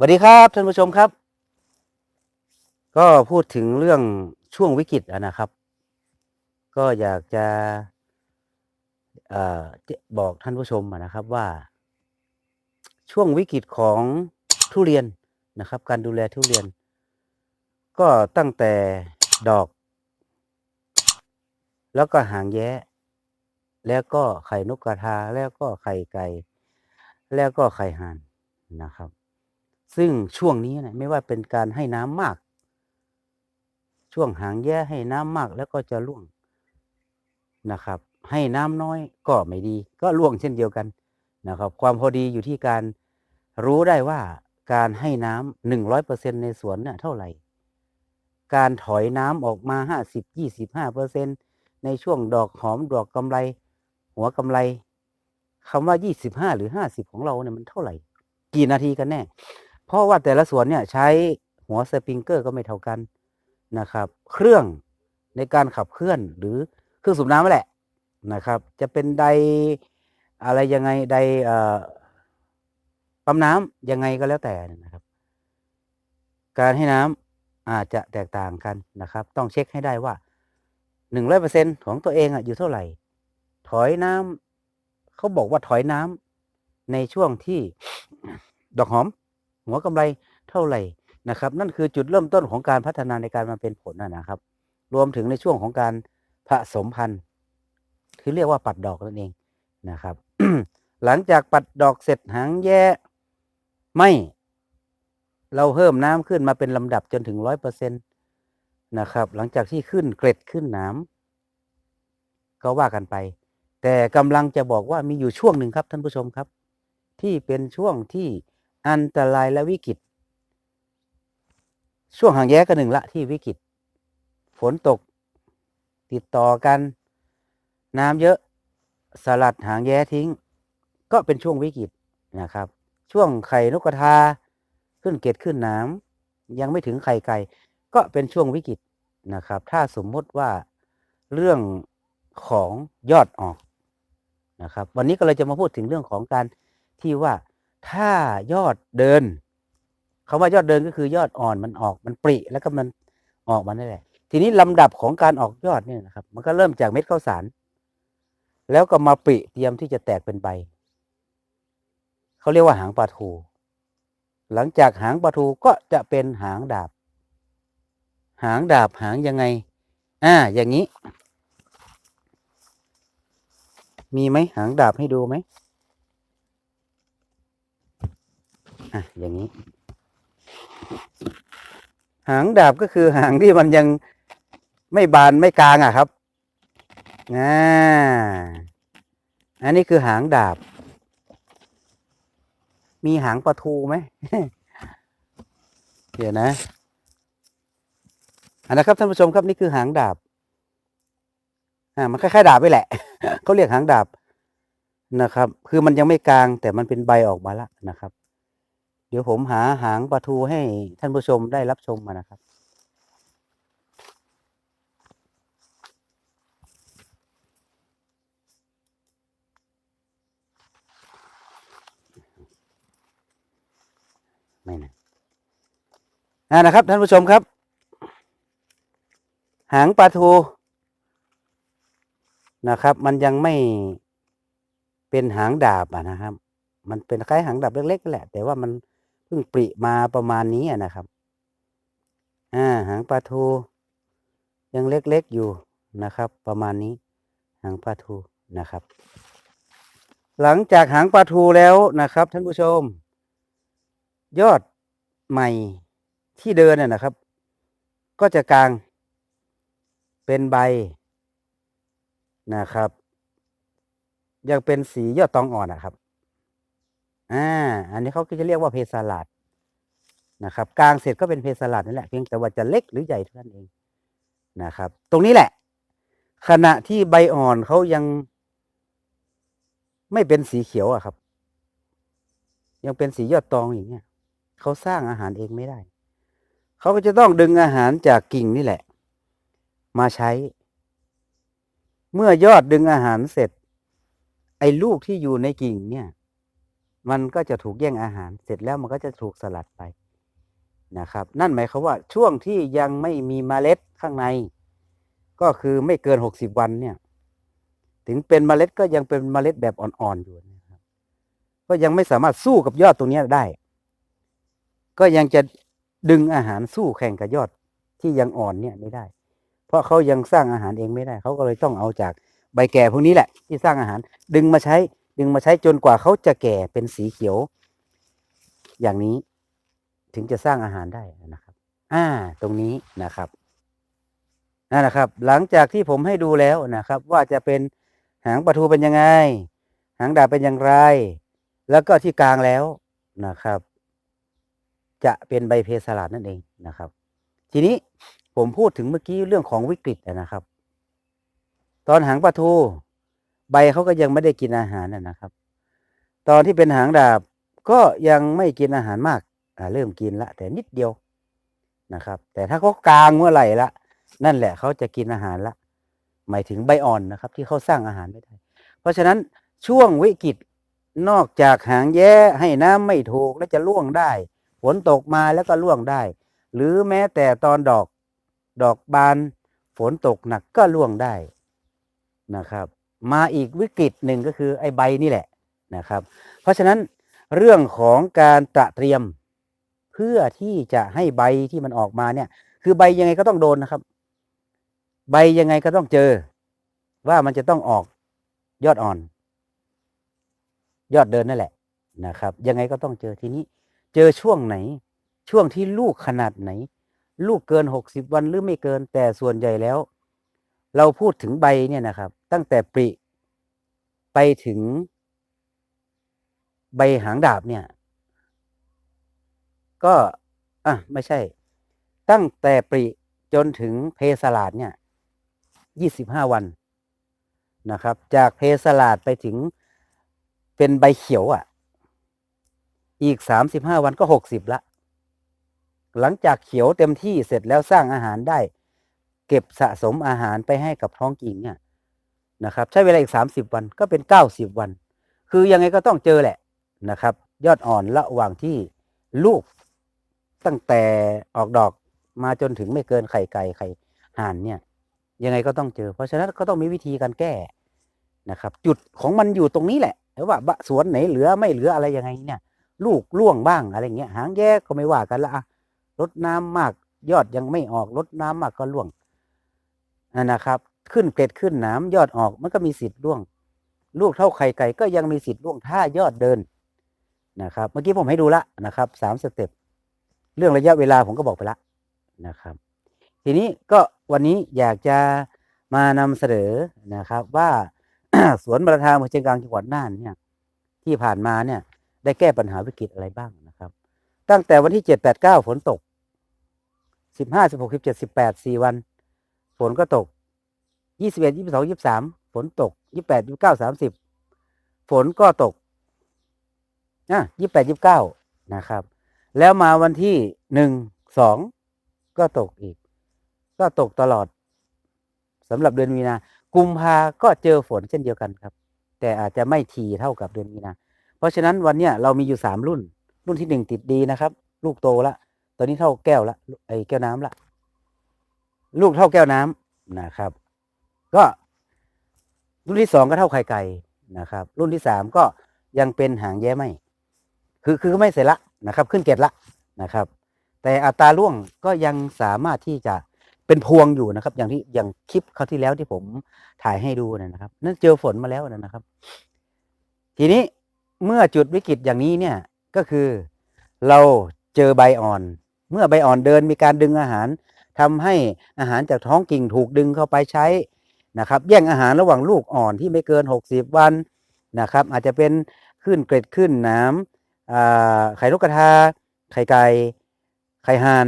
สวัสดีครับท่านผู้ชมครับ ก็พูดถึงเรื่องช่วงวิกฤตนะครับ ก็อยากจะอบอกท่านผู้ชมนะครับว่า ช่วงวิกฤตของทุเรียนนะครับ การดูแลทุเรียน ก็ตั้งแต่ดอก แล้วก็หางแย้ แล้วก็ไข่นกกระทาแล้วก็ไข่ไก่ แล้วก็ไข่ห่านนะครับ ซึ่งช่วงนี้นะไม่ว่าเป็นการให้น้ำมาก ช่วงหางแย้ให้น้ำมากแล้วก็จะร่วงนะครับ ให้น้ำน้อยก็ไม่ดี ก็ร่วงเช่นเดียวกันนะครับ ความพอดีอยู่ที่การรู้ได้ว่าการให้น้ำหนึ่งร้อยเปอร์เซ็นในสวนเนี่ยเท่าไหร่ การถอยน้ำออกมาห้าสิบยี่สิบห้าเปอร์เซ็นในช่วงดอกหอมดอกกำไร หัวกำไรคำว่ายี่สิบห้าหรือห้าสิบของเราเนี่ยมันเท่าไหร่ กี่นาทีกันแน่ เพราะว่าแต่ละสวนเนี่ยใช้หัวสปริงเกอร์ก็ไม่เท่ากันนะครับ เครื่องในการขับเคลื่อนหรือเครื่องสูบน้ำนั่นแหละนะครับ จะเป็นไดอะไรยังไงไดปั๊มน้ำยังไงก็แล้วแต่นะครับ การให้น้ำอาจจะแตกต่างกันนะครับ ต้องเช็คให้ได้ว่าหนึ่งร้อยเปอร์เซ็นของตัวเองอะอยู่เท่าไหร่ ถอยน้ำเขาบอกว่าถอยน้ำในช่วงที่ดอกหอม หัวกำไรเท่าไหร่นะครับ นั่นคือจุดเริ่มต้นของการพัฒนาในการมาเป็นผลนะนะครับ รวมถึงในช่วงของการผสมพันธุ์คือเรียกว่าปัดดอกนั่นเองนะครับ หลังจากปัดดอกเสร็จหางแย่ไม่ เราเพิ่มน้ำขึ้นมาเป็นลำดับจนถึงร้อยเปอร์เซ็นตนะครับ หลังจากที่ขึ้นเกร็ดขึ้นหน้ำก็ว่ากันไป แต่กำลังจะบอกว่ามีอยู่ช่วงหนึ่งครับท่านผู้ชมครับ ที่เป็นช่วงที่ อันตรายและวิกฤตช่วงหางแย้ก็หนึ่งละที่วิกฤต ฝนตก ติดต่อกัน น้ำเยอะสลัดหางแย้ทิ้ง ก็เป็นช่วงวิกฤตนะครับ ช่วงไข่นกกระทาขึ้นเกล็ดขึ้นน้ำยังไม่ถึงไข่ไก่ ก็เป็นช่วงวิกฤตนะครับ ถ้าสมมติว่าเรื่องของยอดออกนะครับ วันนี้ก็เลยจะมาพูดถึงเรื่องของการที่ว่า ถ้ายอดเดินคำว่ายอดเดินก็คือยอดอ่อนมันออกมันปริแล้วก็มันออกมาได้แหละ ทีนี้ลำดับของการออกยอดเนี่ยนะครับ มันก็เริ่มจากเม็ดข้าวสาร แล้วก็มาปริเตรียมที่จะแตกเป็นใบเขาเรียกว่าหางปลาทู หลังจากหางปลาทูก็จะเป็นหางดาบ หางดาบหางยังไง อ่า อย่างนี้ มีไหมหางดาบให้ดูไหม อะอย่างนี้ หางดาบก็คือหางที่มันยังไม่บานไม่กลางอะครับอ่าอันนี้คือหางดาบ มีหางปลาทูไหมเดี๋ยวนะอันนะครับท่านผู้ชมครับนี่คือหางดาบ อ่า มันคล้ายๆดาบไปแหละ เขาเรียกหางดาบนะครับ คือมันยังไม่กลางแต่มันเป็นใบออกมาแล้วนะครับ เดี๋ยวผมหาหางปลาทูให้ท่านผู้ชมได้รับชมมานะครับ ไม่นะอ่านะครับ ท่านผู้ชมครับ หางปลาทูนะครับ มันยังไม่เป็นหางดาบอะนะครับ มันเป็นคล้ายหางดาบเล็กๆแหละ แต่ว่ามัน เพิ่งปริมาประมาณนี้นะครับ อ่า หางปลาทูยังเล็กๆอยู่นะครับ ประมาณนี้ หางปลาทูนะครับ หลังจากหางปลาทูแล้วนะครับ ท่านผู้ชม ยอดใหม่ที่เดินน่ะนะครับ ก็จะกลางเป็นใบนะครับ ยังเป็นสียอดตองอ่อนนะครับ อ่า อันนี้เขาก็จะเรียกว่าเพสลาดนะครับ กลางเสร็จก็เป็นเพสลาดนั่นแหละเพียงแต่ว่าจะเล็กหรือใหญ่เท่านั้นเองนะครับ ตรงนี้แหละ ขณะที่ใบอ่อนเขายัง ไม่เป็นสีเขียวอะครับ ยังเป็นสียอดตองอย่างเงี้ยเขาสร้างอาหารเองไม่ได้เขาก็จะต้องดึงอาหารจากกิ่งนี่แหละ มาใช้ เมื่อยอดดึงอาหารเสร็จ ไอ้ลูกที่อยู่ในกิ่งเนี่ย มันก็จะถูกแย่งอาหาร เสร็จแล้วมันก็จะถูกสลัดไปนะครับ นั่นหมายความว่าช่วงที่ยังไม่มีเมล็ดข้างใน ก็คือไม่เกินหกสิบวันเนี่ย ถึงเป็นเมล็ดก็ยังเป็นเมล็ดแบบอ่อนๆอยู่นะครับก็ยังไม่สามารถสู้กับยอดตรงนี้ได้ ก็ยังจะดึงอาหารสู้แข่งกับยอดที่ยังอ่อนเนี่ยไม่ได้ เพราะเขายังสร้างอาหารเองไม่ได้ เขาก็เลยต้องเอาจากใบแก่พวกนี้แหละ ที่สร้างอาหารดึงมาใช้ ดึงมาใช้จนกว่าเขาจะแก่เป็นสีเขียว อย่างนี้ถึงจะสร้างอาหารได้นะครับ อ่า ตรงนี้นะครับนั่นนะครับ หลังจากที่ผมให้ดูแล้วนะครับ ว่าจะเป็นหางปลาทูเป็นยังไง หางดาบเป็นอย่างไร แล้วก็ที่กลางแล้วนะครับ จะเป็นใบเพสลัดนั่นเองนะครับ ทีนี้ผมพูดถึงเมื่อกี้เรื่องของวิกฤตนะครับ ตอนหางปลาทู ใบเขาก็ยังไม่ได้กินอาหารนะครับ ตอนที่เป็นหางดาบก็ยังไม่กินอาหารมากเริ่มกินละ แต่นิดเดียวนะครับ แต่ถ้าเขากลางเมื่อไหร่ละ นั่นแหละเขาจะกินอาหารละ หมายถึงใบอ่อนนะครับ ที่เขาสร้างอาหารไม่ได้ เพราะฉะนั้นช่วงวิกฤตนอกจากหางแย้ให้น้ำไม่ถูกและจะล่วงได้ฝนตกมาแล้วก็ล่วงได้ หรือแม้แต่ตอนดอกดอกบานฝนตกหนักก็ล่วงได้นะครับ มาอีกวิกฤตหนึ่งก็คือไอ้ใบนี่แหละนะครับ เพราะฉะนั้นเรื่องของการตระเตรียมเพื่อที่จะให้ใบที่มันออกมาเนี่ย คือใบยังไงก็ต้องโดนนะครับ ใบยังไงก็ต้องเจอ ว่ามันจะต้องออกยอดอ่อน ยอดเดินนั่นแหละนะครับ ยังไงก็ต้องเจอทีนี้ เจอช่วงไหน ช่วงที่ลูกขนาดไหน ลูกเกินหกสิบวันหรือไม่เกินแต่ส่วนใหญ่แล้ว เราพูดถึงใบเนี่ยนะครับ ตั้งแต่ปริไปถึงใบหางดาบเนี่ย ก็อะไม่ใช่ ตั้งแต่ปริจนถึงเพสลาดเนี่ยยี่สิบห้าวันนะครับ จากเพสลาดไปถึงเป็นใบเขียวอะ อีกสามสิบห้าวันก็หกสิบละ หลังจากเขียวเต็มที่เสร็จแล้วสร้างอาหารได้ เก็บสะสมอาหารไปให้กับท้องกิ่งเนี่ยนะครับ ใช้เวลาอีกสามสิบวันก็เป็นเก้าสิบวัน คือยังไงก็ต้องเจอแหละนะครับ ยอดอ่อนระหว่างที่ลูกตั้งแต่ออกดอกมาจนถึงไม่เกินไข่ไก่ไข่ห่านเนี่ย ยังไงก็ต้องเจอ เพราะฉะนั้นก็ต้องมีวิธีการแก้นะครับ จุดของมันอยู่ตรงนี้แหละว่าสวนไหนเหลือไม่เหลืออะไรยังไงเนี่ย ลูกล่วงบ้างอะไรเงี้ยหางแย่ก็ไม่ว่ากันละลดน้ำมากยอดยังไม่ออกลดน้ำมากก็ล่วง นะครับ ขึ้นเกล็ดขึ้นหน้ำยอดออกมันก็มีสิทธิ์ล่วง ลูกเท่าไข่ไก่ก็ยังมีสิทธิ์ล่วงถ้ายอดเดินนะครับ เมื่อกี้ผมให้ดูละนะครับสามสเต็ปเรื่องระยะเวลาผมก็บอกไปละนะครับ ทีนี้ก็วันนี้อยากจะมานำเสนอนะครับ ว่าสวนประทางเมืองเชียงกลางจังหวัดน่านเนี่ย ที่ผ่านมาเนี่ยได้แก้ปัญหาวิกฤตอะไรบ้างนะครับ ตั้งแต่วันที่เจ็ดแปดเก้าฝนตกสิบห้าสิบหกสิบเจ็ดสิบแปดสี่วัน ฝนก็ตกยี่สิบเอ็ดยี่สิบสองยี่สิบสามฝนตกยี่แปดยี่เก้าสามสิบฝนก็ตกอะยี่แปดยี่เก้านะครับ แล้วมาวันที่หนึ่งสองก็ตกอีก ก็ตกตลอดสำหรับเดือนมีนากุมภาก็เจอฝนเช่นเดียวกันครับ แต่อาจจะไม่ทีเท่ากับเดือนมีนาเพราะฉะนั้นวันเนี้ยเรามีอยู่สามรุ่น รุ่นที่หนึ่งติดดีนะครับ ลูกโตละตอนนี้เท่าแก้วละไอ้แก้วน้ำละ ลูกเท่าแก้วน้ำนะครับ ก็รุ่นที่สองก็เท่าไข่ไก่นะครับ รุ่นที่สามก็ยังเป็นหางแย้ไม่ คือคือไม่เสร็จละนะครับ ขึ้นเกตละนะครับ แต่อัตราร่วงก็ยังสามารถที่จะเป็นพวงอยู่นะครับ อย่างที่อย่างคลิปเขาวที่แล้วที่ผมถ่ายให้ดูเนยนะครับ นั่นเจอฝนมาแล้วนะครับ ทีนี้เมื่อจุดวิกฤตอย่างนี้เนี่ยก็คือเราเจอใบอ่อน เมื่อใบอ่อนเดินมีการดึงอาหาร ทำให้อาหารจากท้องกิ่งถูกดึงเข้าไปใช้นะครับ แย่งอาหารระหว่างลูกอ่อนที่ไม่เกิน 60 วันนะครับ อาจจะเป็นขึ้นเกร็ดขึ้นน้ำไข่นกกระทา ไข่ไก่ ไข่ห่าน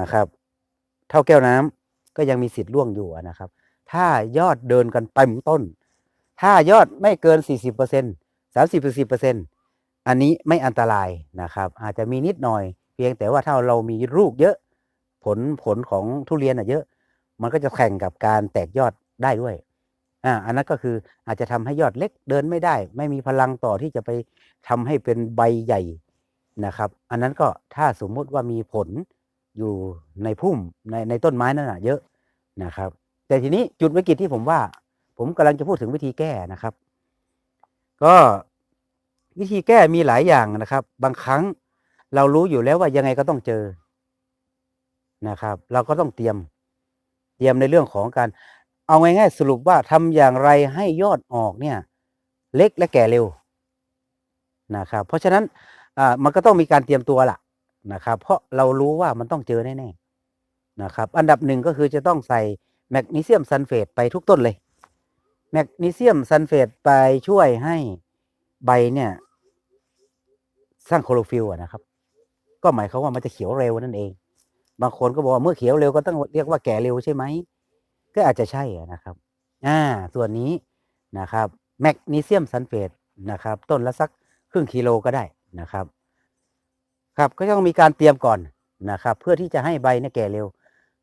นะครับ เท่าแก้วน้ำก็ยังมีสิทธิ์ล่วงอยู่นะครับ ถ้ายอดเดินกันเต็มต้น ถ้ายอดไม่เกิน 40%เปอร์เซ็นสามสิบเปอร์เซ็นอันนี้ไม่อันตรายนะครับ อาจจะมีนิดหน่อย เพียงแต่ว่าถ้าเรามีลูกเยอะ ผลผลของทุเรียนอะเยอะ มันก็จะแข่งกับการแตกยอดได้ด้วยอ่าอันนั้นก็คืออาจจะทำให้ยอดเล็กเดินไม่ได้ ไม่มีพลังต่อที่จะไปทำให้เป็นใบใหญ่นะครับ อันนั้นก็ถ้าสมมุติว่ามีผลอยู่ในพุ่มในในต้นไม้นั่นน่ะเยอะนะครับ แต่ทีนี้จุดวิกฤตที่ผมว่า ผมกำลังจะพูดถึงวิธีแก้นะครับ ก็วิธีแก้มีหลายอย่างนะครับ บางครั้งเรารู้อยู่แล้วว่ายังไงก็ต้องเจอ นะครับ เราก็ต้องเตรียมเตรียมในเรื่องของการ เอาง่ายๆสรุปว่าทำอย่างไรให้ยอดออกเนี่ย เล็กและแก่เร็วนะครับ เพราะฉะนั้นอ่ามันก็ต้องมีการเตรียมตัวล่ะนะครับ เพราะเรารู้ว่ามันต้องเจอแน่ๆนะครับ อันดับหนึ่งก็คือจะต้องใส่แมกนีเซียมซัลเฟตไปทุกต้นเลย แมกนีเซียมซัลเฟตไปช่วยให้ใบเนี่ย สร้างโคลอโรฟิลล์นะครับ ก็หมายความว่ามันจะเขียวเร็วนั่นเอง บางคนก็บอกว่าเมื่อเขียวเร็วก็ต้องเรียกว่าแก่เร็วใช่ไหม ก็อาจจะใช่นะครับ อ่า ส่วนนี้นะครับ แมกนีเซียมซัลเฟตนะครับ ต้นละสักครึ่งกิโลก็ได้นะครับ ครับก็ต้องมีการเตรียมก่อนนะครับ เพื่อที่จะให้ใบเนี่ยแก่เร็ว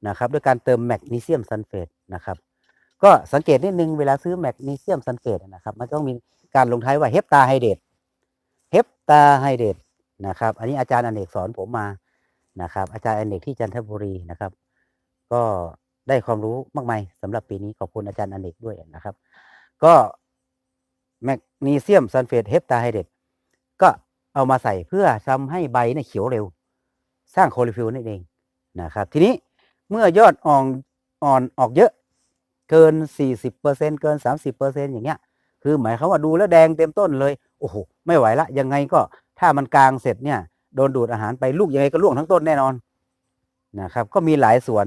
นะครับ ด้วยการเติมแมกนีเซียมซัลเฟตนะครับ ก็สังเกตนิดนึงเวลาซื้อแมกนีเซียมซัลเฟตนะครับ มันต้องมีการลงท้ายว่าเฮปตาไฮเดรตเฮปตาไฮเดรตนะครับ อันนี้อาจารย์อเนกสอนผมมา นะครับ อาจารย์อเนกที่จันทบุรีนะครับ ก็ได้ความรู้มากมายสำหรับปีนี้ขอบคุณอาจารย์อเนกด้วยนะครับ ก็แมกนีเซียมซัลเฟตเฮปตาไฮเดรตก็เอามาใส่เพื่อทำให้ใบเนี่ยเขียวเร็ว สร้างโคลิฟิลนั่นเองนะครับ ทีนี้เมื่อยอดอ่อนอ่อนออกเยอะเกิน 40%เกิน 30%อย่างเงี้ย คือหมายความว่าดูแล้วแดงเต็มต้นเลย โอ้โห ไม่ไหวละ ยังไงก็ถ้ามันกลางเสร็จเนี่ย โดนดูดอาหารไปลูกยังไงก็ร่วงทั้งต้นแน่นอนนะครับ ก็มีหลายสวน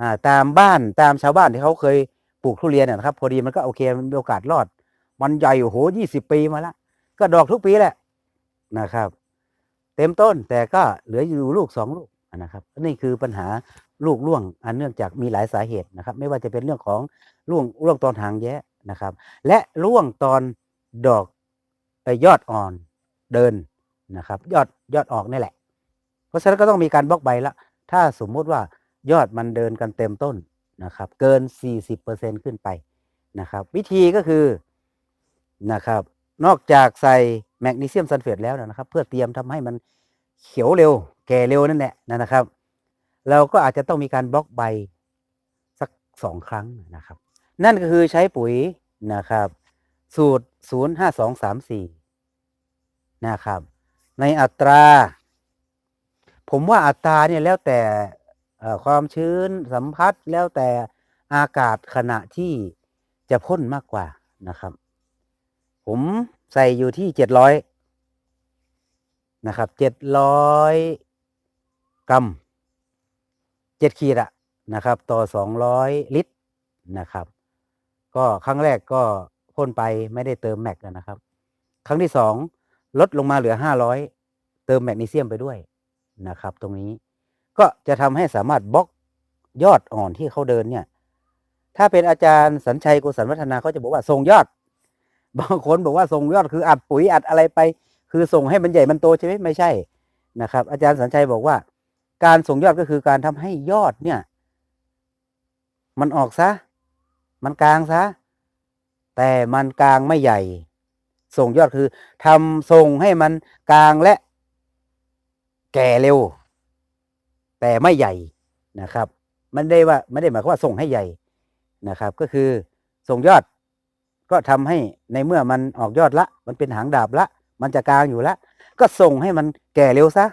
อ่าตามบ้านตามชาวบ้านที่เขาเคยปลูกทุเรียนนะครับ พอดีมันก็โอเคมันมีโอกาสรอด มันใหญ่โอ้โหยี่สิบปีมาละก็ดอกทุกปีแหละนะครับ เต็มต้นแต่ก็เหลืออยู่ลูกสองลูกนะครับนี่คือปัญหาลูกร่วงอันเนื่องจากมีหลายสาเหตุนะครับ ไม่ว่าจะเป็นเรื่องของร่วงร่วงตอนหางแย้นะครับ และร่วงตอนดอกไอยอดอ่อนเดิน นะครับ ยอดยอดออกนี่แหละ เพราะฉะนั้นก็ต้องมีการบล็อกใบละ ถ้าสมมุติว่ายอดมันเดินกันเต็มต้นนะครับ เกิน 40%ขึ้นไปนะครับ วิธีก็คือนะครับ นอกจากใส่แมกนีเซียมซัลเฟตแล้วนะครับ เพื่อเตรียมทำให้มันเขียวเร็ว แก่เร็วนั่นแหละนะครับ เราก็อาจจะต้องมีการบล็อกใบสักสองครั้งนะครับ นั่นก็คือใช้ปุ๋ยนะครับ สูตร 05234 นะครับ ในอัตรา ผมว่าอัตราเนี่ยแล้วแต่ความชื้นสัมผัสแล้วแต่อากาศขณะที่จะพ่นมากกว่านะครับ ผมใส่อยู่ที่เจ็ดร้อยนะครับเจ็ดร้อยกรัมเจ็ดขีดอะนะครับ ต่อสองร้อยลิตรนะครับ ก็ครั้งแรกก็พ่นไปไม่ได้เติมแม็กนะครับ ครั้งที่สอง ลดลงมาเหลือห้าร้อยเติมแมกนีเซียมไปด้วยนะครับ ตรงนี้ก็จะทำให้สามารถบล็อกยอดอ่อนที่เขาเดินเนี่ย ถ้าเป็นอาจารย์สัญชัยโกศลวัฒนาเขาจะบอกว่าส่งยอด บางคนบอกว่าส่งยอดคืออัดปุ๋ยอัดอะไรไป คือส่งให้มันใหญ่มันโตใช่ไหมไม่ใช่นะครับ อาจารย์สัญชัยบอกว่า การส่งยอดก็คือการทำให้ยอดเนี่ย มันออกซะ มันกลางซะ แต่มันกลางไม่ใหญ่ ส่งยอดคือทำส่งให้มันกลางและแก่เร็ว แต่ไม่ใหญ่นะครับ มันได้ว่าไม่ได้หมายความว่าส่งให้ใหญ่นะครับ ก็คือส่งยอดก็ทำให้ในเมื่อมันออกยอดละ มันเป็นหางดาบละ มันจะกลางอยู่ละ ก็ส่งให้มันแก่เร็วซะ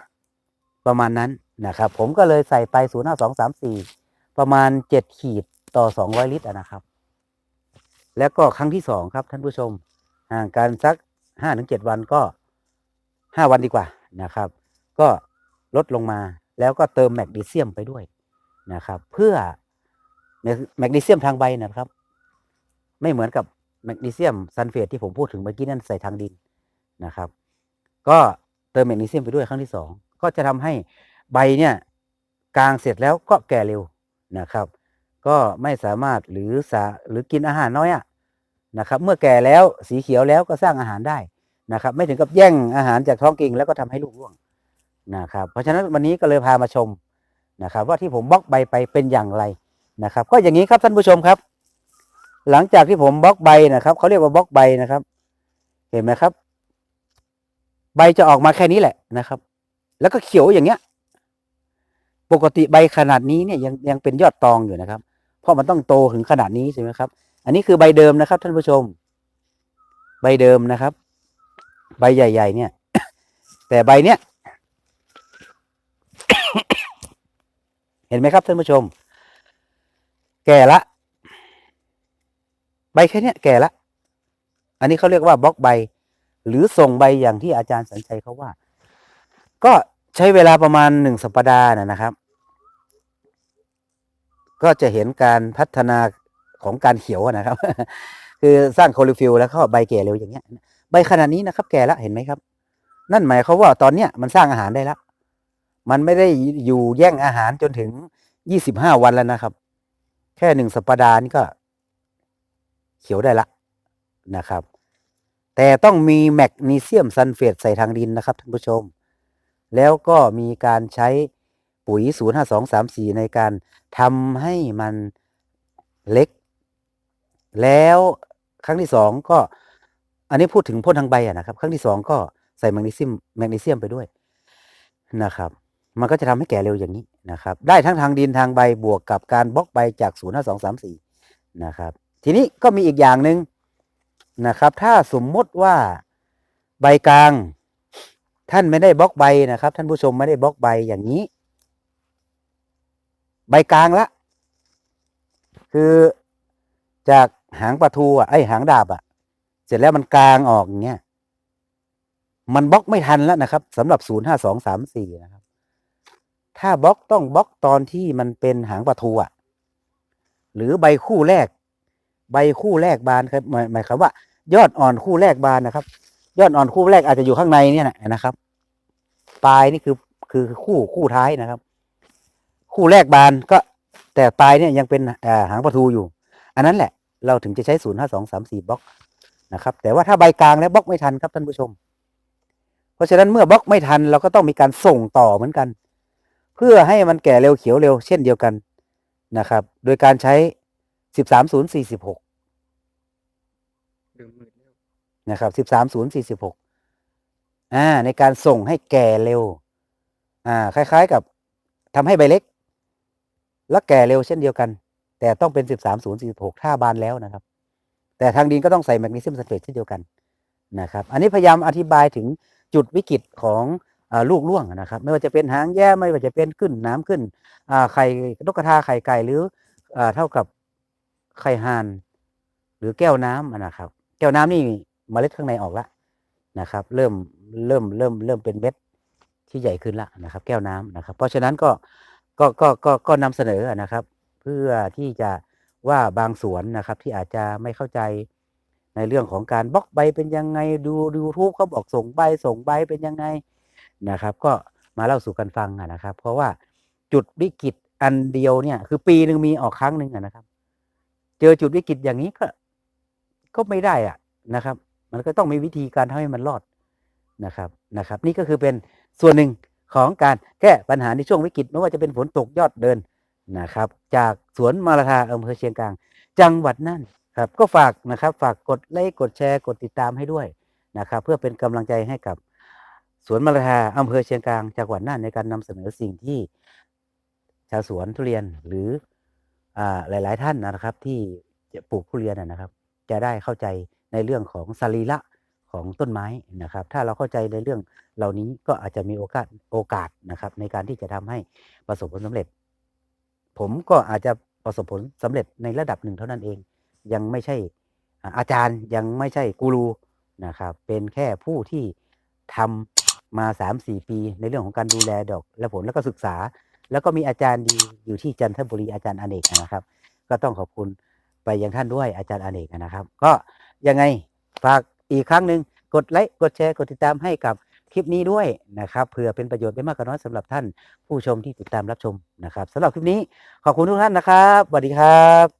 ประมาณนั้นนะครับ ผมก็เลยใส่ไป0 5 2 3 4ประมาณ7ขีดต่อ200ลิตรนะครับ แล้วก็ครั้งที่สองครับท่านผู้ชม ห่างกันสัก5-7วันก็5วันดีกว่านะครับ ก็ลดลงมาแล้วก็เติมแมกนีเซียมไปด้วยนะครับ เพื่อแมกนีเซียมทางใบนะครับ ไม่เหมือนกับแมกนีเซียมซัลเฟตที่ผมพูดถึงเมื่อกี้นั่นใส่ทางดินนะครับ ก็เติมแมกนีเซียมไปด้วยครั้งที่สองก็จะทำให้ใบเนี่ยกลางเสร็จแล้วก็แก่เร็วนะครับ ก็ไม่สามารถหรือสาหรือกินอาหารน้อยอะ นะครับ เมื่อแก่แล้วสีเขียวแล้วก็สร้างอาหารได้นะครับ ไม่ถึงกับแย่งอาหารจากท้องกิ่งแล้วก็ทำให้ลูกร่วงนะครับ เพราะฉะนั้นวันนี้ก็เลยพามาชมนะครับ ว่าที่ผมบล็อกใบไปเป็นอย่างไรนะครับ ก็อย่างนี้ครับท่านผู้ชมครับ หลังจากที่ผมบล็อกใบนะครับเขาเรียกว่าบล็อกใบนะครับ เห็นไหมครับ ใบจะออกมาแค่นี้แหละนะครับ แล้วก็เขียวอย่างเงี้ย ปกติใบขนาดนี้เนี่ยยังยังเป็นยอดตองอยู่นะครับ เพราะมันต้องโตถึงขนาดนี้ใช่ไหมครับ อันนี้คือใบเดิมนะครับ ท่านผู้ชม ใบเดิมนะครับ ใบใหญ่ ๆ เนี่ย แต่ใบเนี้ยเห็นไหมครับท่านผู้ชม แก่ละ ใบแค่เนี้ยแก่ละ อันนี้เขาเรียกว่าบล็อกใบ หรือส่งใบอย่างที่อาจารย์สัญชัยเขาว่า ก็ใช้เวลาประมาณหนึ่งสัปดาห์นะครับ ก็จะเห็นการพัฒนา ของการเขียวนะครับ คือสร้างโคลิฟิลแล้วก็ใบแก่เร็วอย่างเงี้ย ใบขนาดนี้นะครับ แก่ละเห็นไหมครับ นั่นหมายความว่าตอนเนี้ยมันสร้างอาหารได้แล้วมันไม่ได้อยู่แย่งอาหารจนถึงยี่สิบห้าวันแล้วนะครับ แค่หนึ่งสัปดาห์นี่ก็ เขียวได้ละนะครับ แต่ต้องมีแมกนีเซียมซัลเฟตใส่ทางดินนะครับท่านผู้ชม แล้วก็มีการใช้ปุ๋ย 05234 ในการทำให้มันเล็ก แล้วครั้งที่สองก็ อันนี้พูดถึงพ่นทางใบอะนะครับ ครั้งที่สองก็ใส่แมกนีเซียมแมกนีเซียมไปด้วยนะครับ มันก็จะทำให้แก่เร็วอย่างนี้นะครับ ได้ทั้งทางดินทางใบบวกกับการบล็อกใบจาก05234นะครับ ทีนี้ก็มีอีกอย่างหนึ่งนะครับ ถ้าสมมติว่าใบกลาง ท่านไม่ได้บล็อกใบนะครับ ท่านผู้ชมไม่ได้บล็อกใบอย่างนี้ ใบกลางละ คือ จากหางปลาทูอะไอหางดาบอะ เสร็จแล้วมันกลางออกอย่างเงี้ยมันบล็อกไม่ทันแล้วนะครับสำหรับศูนย์ห้าสองสามสี่นะครับ ถ้าบล็อกต้องบล็อกตอนที่มันเป็นหางปลาทูอะ หรือใบคู่แรก ใบคู่แรกบานครับหมายหมายความว่า ยอดอ่อนคู่แรกบานนะครับ ยอดอ่อนคู่แรกอาจจะอยู่ข้างในเนี่ยนะครับ ปลายนี่คือคือคู่คู่ท้ายนะครับ คู่แรกบานก็แต่ปลายเนี่ยยังเป็นหางปลาทูอยู่ อันนั้นแหละเราถึงจะใช้ศูนย์ห้าสองสามสี่บล็อกนะครับ แต่ว่าถ้าใบกลางแล้วบล็อกไม่ทันครับท่านผู้ชม เพราะฉะนั้นเมื่อบล็อกไม่ทันเราก็ต้องมีการส่งต่อเหมือนกัน เพื่อให้มันแก่เร็วเขียวเร็ว เช่นเดียวกันนะครับ โดยการใช้สิบสามศูนย์สี่สิบหกหนึ่งหมื่นแล้วนะครับสิบสามศูนย์สี่สิบหกอ่าในการส่งให้แก่เร็ว อ่า คล้าย ๆกับทำให้ใบเล็ก และแก่เร็วเช่นเดียวกัน แต่ต้องเป็นสิบสามศูนย์สี่หกถ้าบานแล้วนะครับ แต่ทางดินก็ต้องใส่แมกนีเซียมซัลเฟตเช่นเดียวกันนะครับ อันนี้พยายามอธิบายถึงจุดวิกฤตของอลูกร่วงนะครับ ไม่ว่าจะเป็นหางแย่ไม่ว่าจะเป็นขึ้นน้ำขึ้นไข่นกกระทาไข่ไก่หรืออเท่ากับไข่ห่านหรือแก้วน้ำอะนะครับ แก้วน้ำนี่เมล็ดข้างในออกแล้วนะครับ เริ่มเริ่มเริ่มเริ่มเป็นเม็ดที่ใหญ่ขึ้นละนะครับ แก้วน้ำนะครับ เพราะฉะนั้นก็ก็ก็ก็ก็นำเสนอนะครับ เพื่อที่จะว่าบางสวนนะครับที่อาจจะไม่เข้าใจในเรื่องของการบล็อกใบเป็นยังไงดูดูทูบเขาบอกส่งใบส่งใบเป็นยังไงนะครับ ก็มาเล่าสู่กันฟังนะครับ เพราะว่าจุดวิกฤตอันเดียวเนี่ย คือปีหนึ่งมีออกครั้งหนึ่งนะครับ เจอจุดวิกฤตอย่างนี้ก็ ก็ไม่ได้อะนะครับ มันก็ต้องมีวิธีการทำให้มันรอดนะครับนะครับ นี่ก็คือเป็นส่วนหนึ่งของการแก้ปัญหาในช่วงวิกฤตไม่ว่าจะเป็นฝนตกยอดเดิน นะครับ จากสวนมาราธาอำเภอเชียงกลาง จังหวัดน่านครับก็ฝากนะครับฝากกดไลค์กดแชร์กดติดตามให้ด้วยนะครับ เพื่อเป็นกำลังใจให้กับสวนมาราธาอำเภอเชียงกลางจังหวัดน่านในการนำเสนอสิ่งที่ชาวสวนทุเรียนหรืออ่าหลาย ๆ ท่านนะครับ ที่จะปลูกทุเรียนนะครับ จะได้เข้าใจในเรื่องของสรีระของต้นไม้นะครับ ถ้าเราเข้าใจในเรื่องเหล่านี้ก็อาจจะมีโอกาสโอกาสนะครับ ในการที่จะทำให้ประสบผลสำเร็จ ผมก็อาจจะประสบผลสำเร็จในระดับหนึ่งเท่านั้นเอง ยังไม่ใช่อาจารย์ยังไม่ใช่กูรูนะครับเป็นแค่ผู้ที่ทำมาสามสี่ปี ในเรื่องของการดูแลดอกและผลแล้วก็ศึกษา แล้วก็มีอาจารย์ดีอยู่ที่จันทบุรีอาจารย์อเนกนะครับ ก็ต้องขอบคุณไปยังท่านด้วยอาจารย์อเนกนะครับ ก็ยังไงฝากอีกครั้งหนึ่งกดไลค์กดแชร์กดติดตามให้กับ คลิปนี้ด้วยนะครับเผื่อเป็นประโยชน์ไม่มากก็น้อยสำหรับท่านผู้ชมที่ติดตามรับชมนะครับสำหรับคลิปนี้ขอบคุณทุกท่านนะครับสวัสดีครับ